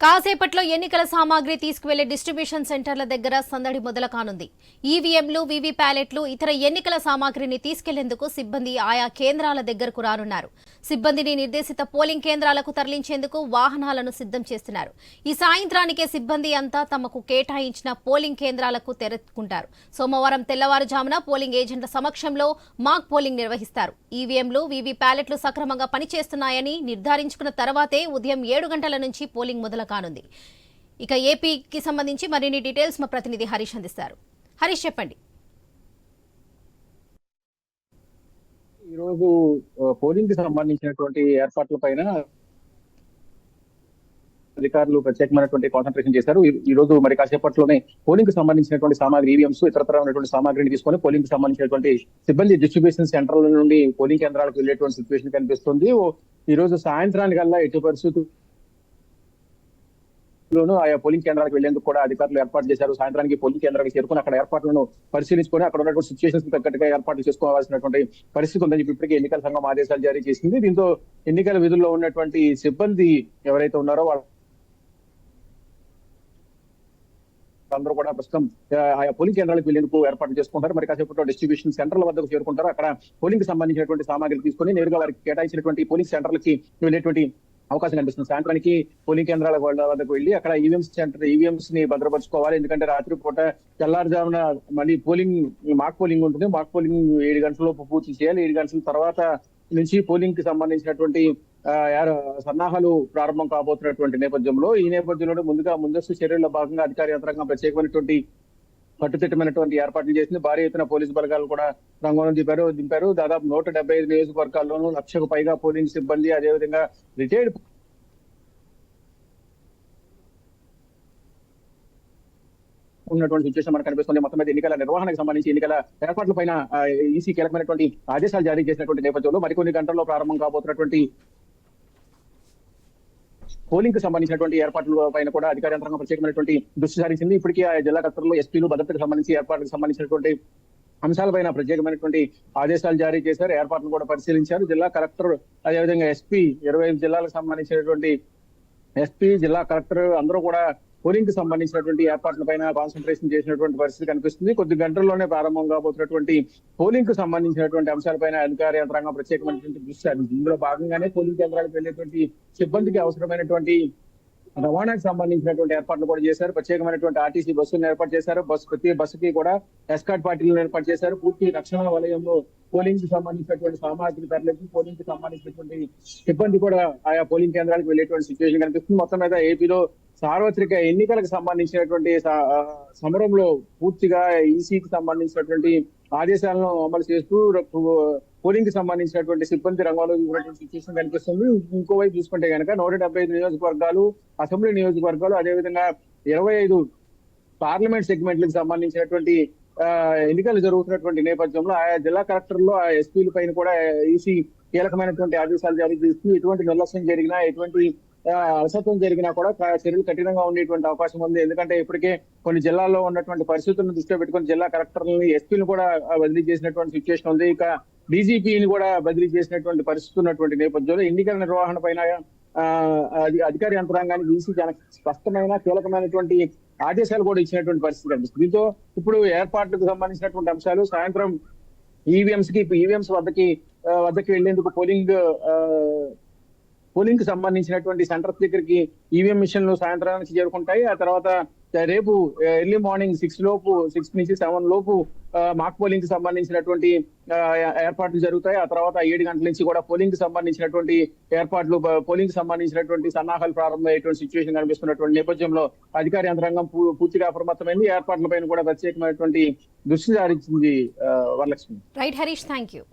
కాసేపట్లో ఎన్నికల సామాగ్రి తీసుకువెళ్ళే డిస్ట్రిబ్యూషన్ సెంటర్ల దగ్గర సందడి మొదలు కానుంది ఈవీఎంలు వివి ప్యాలెట్లు ఇతర ఎన్నికల సామాగ్రిని తీసుకెళ్ళేందుకు సిబ్బంది ఆయా కేంద్రాల దగ్గరకు రానున్నారు. సిబ్బందిని నిర్దేశిత పోలింగ్ కేంద్రాలకు తరలించేందుకు వాహనాలను సిద్ధం చేస్తున్నారు. ఈ సాయంత్రానికే సిబ్బంది అంతా తమకు కేటాయించిన పోలింగ్ కేంద్రాలకు తెరుచుకుంటారు సోమవారం తెల్లవారుజామున పోలింగ్ ఏజెంట్ల సమక్షంలో మాక్ పోలింగ్ నిర్వహిస్తారు. ఈవీఎంలు వివి ప్యాలెట్లు సక్రమంగా పనిచేస్తున్నాయని నిర్ధారించుకున్న తర్వాతే ఉదయం ఏడు గంటల నుంచి పోలింగ్ మొదలు కానుంది. ఇక ఏపీకి సంబంధించి మరిన్ని డీటెయిల్స్ మా ప్రతినిధి హరీష్ అందిస్తారు. హరీష్ చెప్పండి. ఈరోజు పోలింగ్కి సంబంధించినటువంటి ఏర్పాట్ల పైన అధికారులు ప్రత్యేకమైనటువంటి కాన్సన్ట్రేషన్ చేశారు. ఈ- ఈ రోజు మరి కాసేపట్లోనే పోలింగ్కి సంబంధించినటువంటి సామాగ్రి ఈవీఎంస్ ఇతరతరమైనటువంటి సామాగ్రిని తీసుకొని పోలింగ్కి సంబంధించినటువంటి సిబ్బంది డిస్ట్రిబ్యూషన్ సెంటర్ల నుండి పోలింగ్ కేంద్రాలకు వెళ్ళేటువంటి సిచ్యువేషన్ కనిపిస్తుంది. ఈ రోజు సాయంత్రానికల్లా ఎటు పరిస్థితులు లోను ఆయా పోలింగ్ కేంద్రాలకు వెళ్ళేందుకు కూడా అధికారులు ఏర్పాటు చేశారు. సాయంత్రానికి పోలింగ్ కేంద్రానికి చేరుకుని అక్కడ ఏర్పాట్లను పరిశీలించుకొని అక్కడ ఉన్నటువంటి సిచ్యువేషన్స్ తగ్గట్టుగా ఏర్పాట్లు చేసుకోవాల్సినటువంటి పరిస్థితి ఉందని చెప్పి ఇప్పటికే ఎన్నికల సంఘం ఆదేశాలు జారీ చేసింది. దీంతో ఎన్నికల విధుల్లో ఉన్నటువంటి సిబ్బంది ఎవరైతే ఉన్నారో వాళ్ళ అందరూ కూడా ప్రస్తుతం ఆ, ఆయా పోలింగ్ కేంద్రాలకు వెళ్ళేందుకు ఏర్పాటు చేసుకుంటారు. మరి కాసేపట్లో డిస్ట్రిబ్యూషన్ సెంటర్ల వద్దకు చేరుకుంటారు. అక్కడ పోలింగ్కి సంబంధించినటువంటి సామాగ్రి తీసుకొని నేరుగా వారికి కేటాయించినటువంటి పోలింగ్ సెంటర్లకి వెళ్ళేటువంటి అవకాశం కనిపిస్తుంది సాయంత్రానికి పోలింగ్ కేంద్రాల వద్దకు వెళ్ళి అక్కడ ఈవీఎంస్ సెంటర్ ఈవీఎంస్ని భద్రపరచుకోవాలి. ఎందుకంటే రాత్రి పూట తెల్లారుజామున మళ్ళీ పోలింగ్ మాక్ పోలింగ్ ఉంటుంది. మాక్ పోలింగ్ ఏడు గంటలలోపు పూర్తి చేయాలి. ఏడు గంటల తర్వాత నుంచి పోలింగ్కి సంబంధించినటువంటి సన్నాహాలు ప్రారంభం కాబోతున్నటువంటి నేపథ్యంలో ఈ నేపథ్యంలో ముందుగా ముందస్తు చర్యల్లో భాగంగా అధికార యంత్రాంగం ప్రత్యేకమైనటువంటి కట్టుదిట్టమైనటువంటి ఏర్పాట్లు చేసింది. భారీ ఎత్తున పోలీసు బలగాలు కూడా రంగంలో దింపారు దింపారు. దాదాపు నూట డెబ్బై ఐదు నియోజకవర్గాల్లోనూ లక్షకు పైగా పోలింగ్ సిబ్బంది అదేవిధంగా రిటైర్డ్ ఉన్నటువంటి సిచ్యువేషన్ మనకు కనిపిస్తుంది. మొత్తం మీద ఎన్నికల నిర్వహణకు సంబంధించి ఎన్నికల ఏర్పాట్ల పైన ఈసీ కీలకమైనటువంటి ఆదేశాలు జారీ చేసినటువంటి నేపథ్యంలో మరికొన్ని గంటల్లో ప్రారంభం కాబోతున్నటువంటి పోలింగ్కు సంబంధించినటువంటి ఏర్పాట్ల పైన కూడా అధికార యంత్రాంగం ప్రత్యేకమైనటువంటి దృష్టి సారించింది. ఇప్పటికీ ఆ జిల్లా కలెక్టర్లు ఎస్పీలు భద్రతకు సంబంధించి ఏర్పాట్లకు సంబంధించినటువంటి అంశాలపైన ప్రత్యేకమైనటువంటి ఆదేశాలు జారీ చేశారు. ఏర్పాట్లను కూడా పరిశీలించారు. జిల్లా కలెక్టర్ అదేవిధంగా ఎస్పీ ఇరవై ఐదు జిల్లాలకు సంబంధించినటువంటి ఎస్పీ జిల్లా కలెక్టర్ అందరూ కూడా పోలింగ్కి సంబంధించినటువంటి ఏర్పాట్ల పైన కాన్సన్ట్రేషన్ చేసినటువంటి పరిస్థితి కనిపిస్తుంది. కొద్ది గంటల్లోనే ప్రారంభం కాబోతున్నటువంటి పోలింగ్కు సంబంధించినటువంటి అంశాలపైన అధికార యంత్రాంగం ప్రత్యేకమైనటువంటి దృష్టి ఇందులో భాగంగానే పోలింగ్ కేంద్రాలకు వెళ్ళేటువంటి సిబ్బందికి అవసరమైనటువంటి రవాణాకు సంబంధించినటువంటి ఏర్పాట్లు కూడా చేశారు. ప్రత్యేకమైనటువంటి ఆర్టీసీ బస్సులను ఏర్పాటు చేశారు. బస్సు ప్రతి బస్సుకి కూడా ఎస్కాట్ పార్టీలను ఏర్పాటు చేశారు. పూర్తి రక్షణ వలయంలో పోలింగ్కి సంబంధించినటువంటి సామాగ్రి తరలించి పోలింగ్కి సంబంధించినటువంటి సిబ్బంది కూడా ఆయా పోలింగ్ కేంద్రాలకు వెళ్ళేటువంటి సిచ్యువేషన్ కనిపిస్తుంది. మొత్తం మీద ఏపీలో సార్వత్రిక ఎన్నికలకు సంబంధించినటువంటి సమరంలో పూర్తిగా ఈసీకి సంబంధించినటువంటి ఆదేశాలను అమలు చేస్తూ పోలింగ్కి సంబంధించినటువంటి సిబ్బంది రంగంలో ఉన్నటువంటి సిచ్యువేషన్ కనిపిస్తుంది. ఇంకోవైపు చూసుకుంటే కనుక నూట డెబ్బై ఐదు నియోజకవర్గాలు అసెంబ్లీ నియోజకవర్గాలు అదేవిధంగా ఇరవై ఐదు పార్లమెంట్ సెగ్మెంట్లకు సంబంధించినటువంటి ఎన్నికలు జరుగుతున్నటువంటి నేపథ్యంలో ఆయా జిల్లా కలెక్టర్లు ఆ ఎస్పీల పైన కూడా ఈసీ కీలకమైనటువంటి ఆదేశాలు జారీ చేస్తూ ఎటువంటి నిర్లక్ష్యం జరిగినా ఎటువంటి అలసత్వం జరిగినా కూడా చర్యలు కఠినంగా ఉండేటువంటి అవకాశం ఉంది. ఎందుకంటే ఇప్పటికే కొన్ని జిల్లాల్లో ఉన్నటువంటి పరిస్థితులను దృష్టిలో పెట్టుకుని జిల్లా కలెక్టర్లని ఎస్పీని కూడా బదిలీ చేసినటువంటి సిచ్యువేషన్ ఉంది. ఇక డీజీపీని కూడా బదిలీ చేసినటువంటి పరిస్థితి ఉన్నటువంటి నేపథ్యంలో ఎన్నికల నిర్వహణ పైన ఆ, అధికార యంత్రాంగానికి ఈసీ చాలా స్పష్టమైన కీలకమైనటువంటి ఆదేశాలు కూడా ఇచ్చినటువంటి పరిస్థితి కనిపిస్తుంది. దీంతో ఇప్పుడు ఏర్పాట్లకు సంబంధించినటువంటి అంశాలు సాయంత్రం ఈవీఎంస్కి ఈవీఎంస్ వద్దకి వద్దకి వెళ్ళేందుకు పోలింగ్ పోలింగ్కి సంబంధించినటువంటి సెంటర్ దగ్గరికి ఈవీఎం మిషన్లు సాయంత్రానికి చేరుకుంటాయి. ఆ తర్వాత రేపు ఎర్లీ మార్నింగ్ సిక్స్ లోపు సిక్స్ నుంచి సెవెన్ లోపు మాక్ పోలింగ్కి సంబంధించినటువంటి ఏర్పాట్లు జరుగుతాయి. ఆ తర్వాత ఏడు గంటల నుంచి కూడా పోలింగ్కి సంబంధించినటువంటి ఏర్పాట్లు పోలింగ్కి సంబంధించినటువంటి సన్నాహాలు ప్రారంభమయ్యేటువంటి సిచ్యువేషన్ కనిపిస్తున్నటువంటి నేపథ్యంలో అధికార యంత్రాంగం పూ- పూర్తిగా అప్రమత్తమైంది. ఏర్పాట్ల పైన కూడా ప్రత్యేకమైనటువంటి దృష్టి సారించింది Varalakshmi. Right Harish thank you